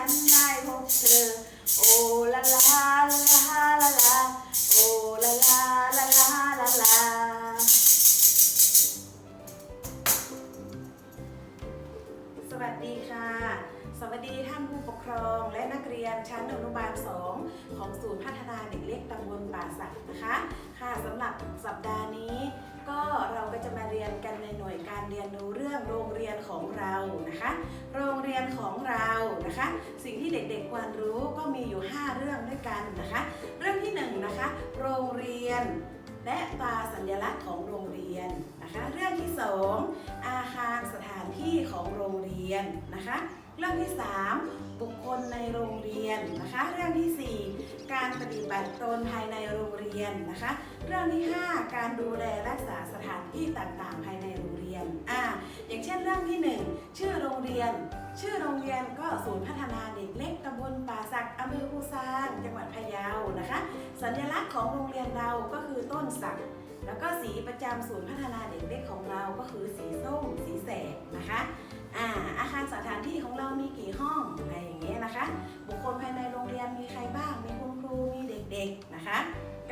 ันได้พบเธอ โอลาลาลาลาลาโอลาลาลาลาลาลาสวัสดีค่ะ สวัสดีท่านผู้ปกครองและนักเรียนชั้นอนุบาล 2 ของศูนย์พัฒนาเด็กเล็กตำบลป่าสักนะคะ ค่ะสำหรับสัปดาห์นี้ก็เราก็จะมาเรียนกันในหน่วยการเรียนรู้เรื่องโรงเรียนของเรานะคะ โรงเรียนของเรา นะคะ สิ่งที่เด็กๆควรรู้ก็มีอยู่ 5 เรื่องด้วยกันนะคะ เรื่องที่1นงนะคะ โรงเรียน และตราสัญลักษณ์ของโรงเรียนนะคะ เรื่องที่ 2 อาคารสถานที่ของโรงเรียนนะคะ เรื่องที่ 3 บุคคลในโรงเรียนนะคะ เรื่องทีสี่4 การปฏิบัติตนภายในโรงเรียนนะคะ เรื่องที่ 5 การดูแลรักษาสถานที่ต่างๆ ภายในโรงเรียนอ่าอย่างเช่นเรื่องที่ 1 ชื่อโรงเรียน ชื่อโรงเรียนก็ศูนย์พัฒนาเด็กเล็กตำบลป่าสักอำเภอภูซางจังหวัดพะเยานะคะ สัญลักษณ์ของโรงเรียนเราก็คือต้นสัก แล้วก็สีประจำศูนย์พัฒนาเด็กเล็กของเราก็คือสีส้มสีแสดนะคะอ่าอาคารสถานที่ของเรามีกี่ห้องอะไรอย่างเงี้ยนะคะ บุคคลภายในโรงเรียนมีใครบ้างมีคุณครูมีเด็กๆนะคะ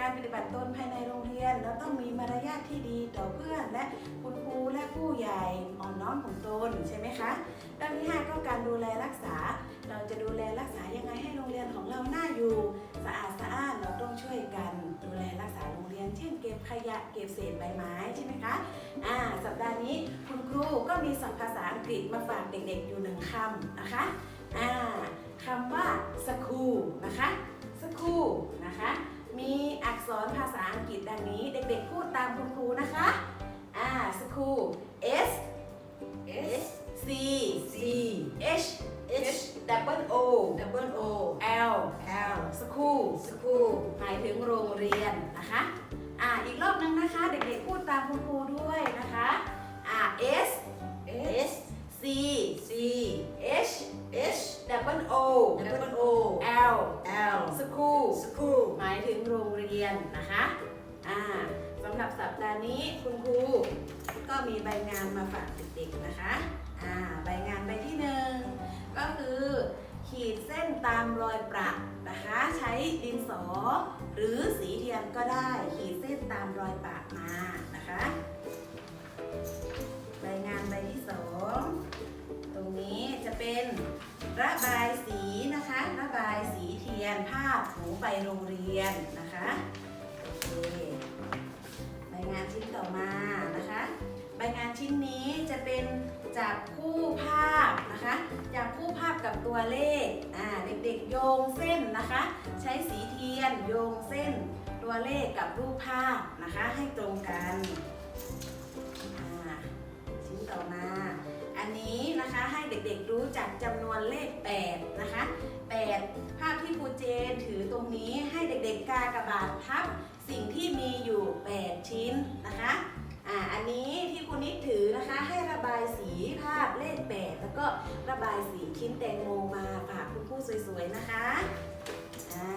การปฏิบัติตนภายในโรงเรียน เราต้องมีมารยาทที่ดีต่อเพื่อนและคุณครูและผู้ใหญ่อ่อนน้อมของตนใช่ไหมคะเรื่องที่ห้าก็การดูแลรักษา เราจะดูแลรักษายังไงให้โรงเรียนของเราน่าอยู่ สะอาดสะอ้านเราต้องช่วยกันดูแลรักษาโรงเรียน เช่นเก็บขยะเก็บเศษใบไม้ใช่ไหมคะอ่าสัปดาห์นี้คุณครูก็มีศัพท์ภาษาอังกฤษมาฝากเด็กๆอยู่หนึ่งคำนะคะอ่าคำว่า school นะคะ school นะคะ มีอักษรภาษาอังกฤษดังนี้ เด็กๆพูดตามคุณครูนะคะอ่า school s S c C h H double o double O l L school school หมายถึงโรงเรียนนะคะอ่าอีกรอบนึงนะคะ เด็กๆพูดตามคุณครูด้วยนะคะอ่า S S C C H H double O double O L L school school หมายถึงโรงเรียนนะคะอ่าสำหรับสัปดาห์นี้คุณครู ก็มีใบงานมาฝากเด็กๆนะคะอ่าใบงานใบที่หนึ่งก็คือ ขีดเส้นตามรอยประนะคะ ใช้ดินสอ หรือสีเทียนก็ได้ ขีดเส้นตามรอยประมานะคะใบงานใบที่สองตรงนี้จะเป็นระบาย ภาพหนูไปโรงเรียนนะคะโอเคใบงานชิ้นต่อมานะคะใบงานชิ้นนี้จะเป็นจับคู่ภาพนะคะจับคู่ภาพกับตัวเลขอ่าเด็กๆโยงเส้นนะคะ ใช้สีเทียนโยงเส้น ตัวเลขกับรูปภาพนะคะให้ตรงกันชิ้นต่อมา อันนี้นะคะให้เด็กๆรู้จักจำนวนเลข 8 นะคะ 8ภาพที่ครูเจนถือตรงนี้ให้เด็กๆกากระบาดทับ สิ่งที่มีอยู่ 8 ชิ้นนะคะอ่าอันนี้ที่คุณนิดถือนะคะ ให้ระบายสีภาพเลข8แล้วก็ระบายสีชิ้นแตงโมมาฝากคุณครูสวยๆนะคะอ่า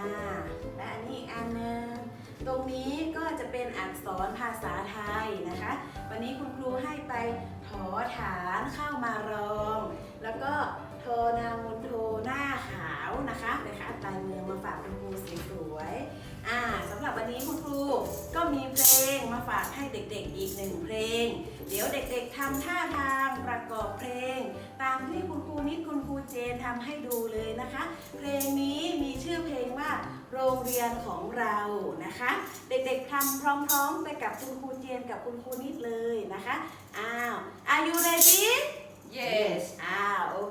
และอันนี้อีกอันหนึงตรงนี้ก็จะเป็นอักษรภาษาไทยนะคะ วันนี้คุณครูให้ไปถอฐานเข้ามารอง แล้วก็โทนางมนโทหน้าขาว นะคะไปค่ะลายมือมาฝากคุณครูสวยๆอ่าสำหรับวันนี้คุณครูก็มีเพลงมาฝากให้เด็กๆอีกหนึ่งเพลง เดี๋ยวเด็กๆทำท่าทางประกอบเพลง ตามที่คุณครูนิดคุณครูเจนทำให้ดูเลยนะคะ เพลงนี้มีชื่อเพลงว่าโรงเรียนของเรานะคะ เด็กๆทำพร้อมๆ ไปกับคุณครูเจนกับคุณครูนิดเลยนะคะอ้าว Are you ready Yes อ่าโอเค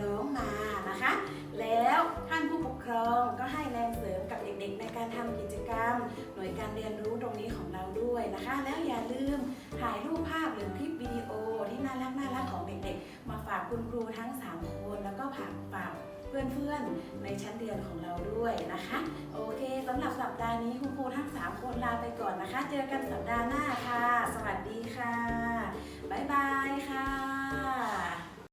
ร้องมานะคะ แล้วท่านผู้ปกครองก็ให้แรงเสริมกับเด็กๆ ในการทำกิจกรรม หน่วยการเรียนรู้ตรงนี้ของเราด้วยนะคะ แล้วอย่าลืมถ่ายรูปภาพหรือคลิปวิดีโอที่น่ารักน่ารักของเด็กๆ มาฝากคุณครูทั้ง 3 คน แล้วก็ฝากฝากเพื่อนๆ ในชั้นเรียนของเราด้วยนะคะ โอเคสำหรับสัปดาห์นี้คุณครูทั้ง 3 คนลาไปก่อนนะคะ เจอกันสัปดาห์หน้าค่ะ สวัสดีค่ะ บ๊ายบายค่ะ